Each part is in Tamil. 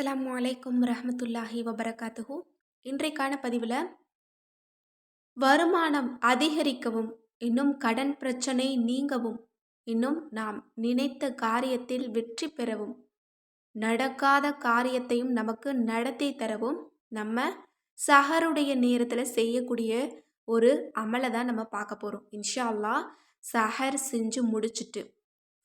அஸ்லாம் அலைக்கும் ரஹமத்துல்லாஹி வபரகாத்துஹு. இன்றைக்கான பதிவில் வருமானம் அதிகரிக்கவும் இன்னும் கடன் பிரச்சனை நீங்கவும் இன்னும் நாம் நினைத்த காரியத்தில் வெற்றி பெறவும் நடக்காத காரியத்தையும் நமக்கு நடத்தி தரவும் நம்ம சஹருடைய நேரத்தில் செய்யக்கூடிய ஒரு அமலை தான் நம்ம பார்க்க போகிறோம் இன்ஷா அல்லாஹ் சஹர் செஞ்சு முடிச்சுட்டு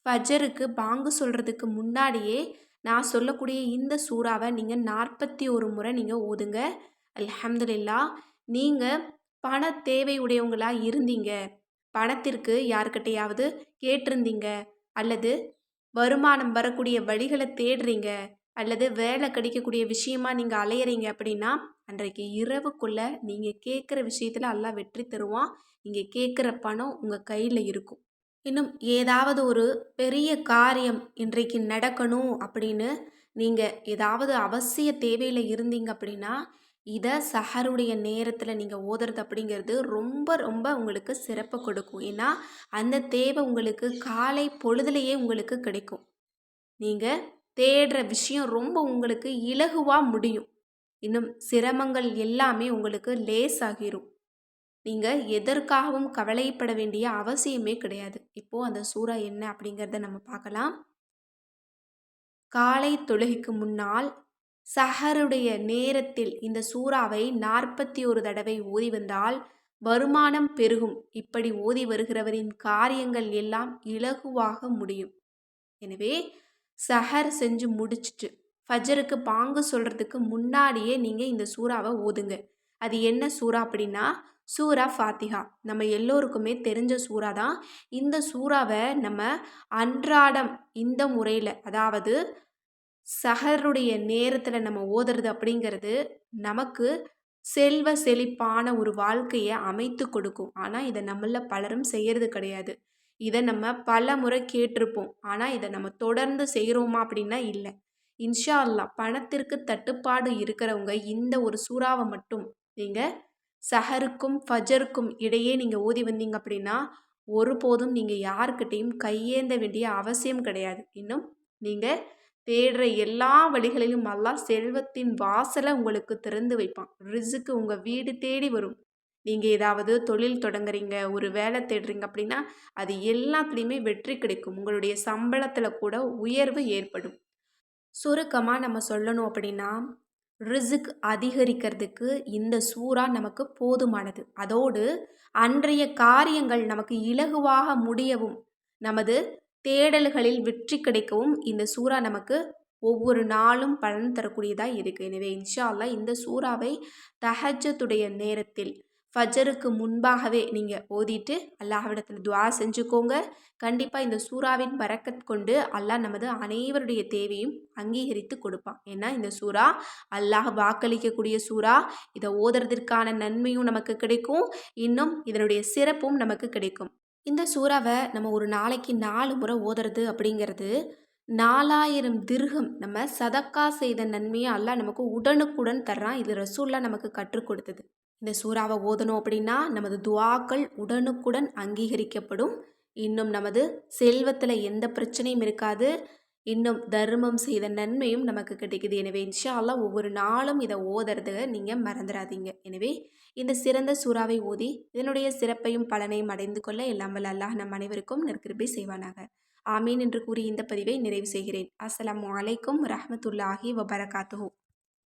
ஃபஜருக்கு பாங்கு சொல்கிறதுக்கு முன்னாடியே நான் சொல்லக்கூடிய இந்த சூறாவை நீங்கள் நாற்பத்தி ஒரு முறை நீங்கள் ஓதுங்க. அல்ஹம்துலில்லா நீங்கள் பண தேவை உடையவங்களாக இருந்தீங்க. பணத்திற்கு யாருக்கிட்டையாவது கேட்டிருந்தீங்க. அல்லது வருமானம் வரக்கூடிய வழிகளை தேடுறீங்க. அல்லது வேலை கிடைக்கக்கூடிய விஷயமா நீங்கள் அலையிறீங்க அப்படின்னா அன்றைக்கு இரவுக்குள்ளே நீங்கள் கேட்குற விஷயத்தில் எல்லாம் வெற்றி தருவான். நீங்கள் கேட்குற பணம் உங்கள் கையில் இருக்கும். இன்னும் ஏதாவது ஒரு பெரிய காரியம் இன்றைக்கு நடக்கணும் அப்படின்னு நீங்கள் ஏதாவது அவசிய தேவையில் இருந்தீங்க அப்படின்னா இதை சஹருடைய நேரத்தில் நீங்கள் ஓதுறது அப்படிங்கிறது ரொம்ப ரொம்ப உங்களுக்கு சிறப்பை கொடுக்கும். ஏன்னா அந்த தேவை உங்களுக்கு காலை பொழுதுலையே உங்களுக்கு கிடைக்கும். நீங்கள் தேடுற விஷயம் ரொம்ப உங்களுக்கு இலகுவாக முடியும். இன்னும் சிரமங்கள் எல்லாமே உங்களுக்கு லேஸ் ஆகிரும் நீங்கள் எதற்காகவும் கவலைப்பட வேண்டிய அவசியமே கிடையாது. இப்போது அந்த சூறா என்ன அப்படிங்கிறத நம்ம பார்க்கலாம். காலை தொழுகைக்கு முன்னால் சஹருடைய நேரத்தில் இந்த சூறாவை நாற்பத்தி ஒரு தடவை ஓதி வந்தால் வருமானம் பெருகும். இப்படி ஓதி வருகிறவரின் காரியங்கள் எல்லாம் இலகுவாக முடியும். எனவே சஹர் செஞ்சு முடிச்சுட்டு ஃபஜருக்கு பாங்கு சொல்கிறதுக்கு முன்னாடியே நீங்கள் இந்த சூறாவை ஓதுங்க. அது என்ன சூறா அப்படின்னா சூரா ஃபாத்திஹா. நம்ம எல்லோருக்குமே தெரிஞ்ச சூறா தான். இந்த சூறாவை நம்ம அன்றாடம் இந்த முறையில் அதாவது சஹருடைய நேரத்தில் நம்ம ஓதுறது அப்படிங்கிறது நமக்கு செல்வ செழிப்பான ஒரு வாழ்க்கையை அமைத்து கொடுக்கும். ஆனால் இதை நம்மள பலரும் செய்கிறது கிடையாது. இதை நம்ம பல முறை கேட்டிருப்போம். ஆனால் இதை நம்ம தொடர்ந்து செய்கிறோமா அப்படின்னா இல்லை. இன்ஷா அல்லா பணத்திற்கு தட்டுப்பாடு இருக்கிறவங்க இந்த ஒரு சூறாவை மட்டும் நீங்கள் சஹருக்கும் ஃபஜருக்கும் இடையே நீங்கள் ஓதி வந்தீங்க அப்படின்னா ஒருபோதும் நீங்கள் யாருக்கிட்டேயும் கையேந்த வேண்டிய அவசியம் கிடையாது. இன்னும் நீங்கள் தேடுற எல்லா வழிகளிலும் அல்லாஹ் செல்வத்தின் வாசலை உங்களுக்கு திறந்து வைப்பான். ரிஸுக்கு உங்கள் வீடு தேடி வரும். நீங்கள் ஏதாவது தொழில் தொடங்குறீங்க ஒரு வேலை தேடுறீங்க அப்படின்னா அது எல்லாத்துலேயுமே வெற்றி கிடைக்கும். உங்களுடைய சம்பளத்தில் கூட உயர்வு ஏற்படும். சுருக்கமாக நம்ம சொல்லணும் அப்படின்னா ரிசுக் அதிகரிக்கிறதுக்கு இந்த சூறா நமக்கு போதுமானது. அதோடு அன்றைய காரியங்கள் நமக்கு இலகுவாக முடியவும் நமது தேடல்களில் வெற்றி கிடைக்கவும் இந்த சூறா நமக்கு ஒவ்வொரு நாளும் பலன் தரக்கூடியதாக இருக்குது எனவே இன்ஷா அல்லா இந்த சூறாவை தஹஜத்துடைய நேரத்தில் ஃபஜருக்கு முன்பாகவே நீங்கள் ஓதிட்டு அல்லாஹ்விடத்தில் துவா செஞ்சுக்கோங்க. கண்டிப்பாக இந்த சூறாவின் பறக்கத் கொண்டு அல்லாஹ் நமது அனைவருடைய தேவையும் அங்கீகரித்து கொடுப்பான். ஏன்னா இந்த சூறா அல்லாஹ் வாக்களிக்கக்கூடிய சூறா. இதை ஓதுறதற்கான நன்மையும் நமக்கு கிடைக்கும். இன்னும் இதனுடைய சிறப்பும் நமக்கு கிடைக்கும். இந்த சூறாவை நம்ம ஒரு நாளைக்கு நாலு முறை ஓதுறது அப்படிங்கிறது நாலாயிரம் திருகம் நம்ம சதக்கா செய்த நன்மையை அல்லாஹ் நமக்கு உடனுக்குடன் தர்றான். இது ரசூல்லா நமக்கு கற்றுக் கொடுத்தது. இந்த சூறாவை ஓதணும் அப்படின்னா நமது துவாக்கள் உடனுக்குடன் அங்கீகரிக்கப்படும். இன்னும் நமது செல்வத்தில் எந்த பிரச்சனையும் இருக்காது. இன்னும் தர்மம் செய்த நன்மையும் நமக்கு கிடைக்குது. எனவே இன்ஷாலாம் ஒவ்வொரு நாளும் இதை ஓதுறது நீங்கள் மறந்துடாதீங்க எனவே இந்த சிறந்த சூறாவை ஓதி இதனுடைய சிறப்பையும் பலனையும் அடைந்து கொள்ள இல்லாமல் அல்லாஹ் நம் அனைவருக்கும் நற்கிருப்பை செய்வானாக. ஆமீன் என்று கூறி இந்த பதிவை நிறைவு செய்கிறேன். அஸ்லாம் வலைக்கும் ரஹமத்துல்லாஹி வபரகாத்து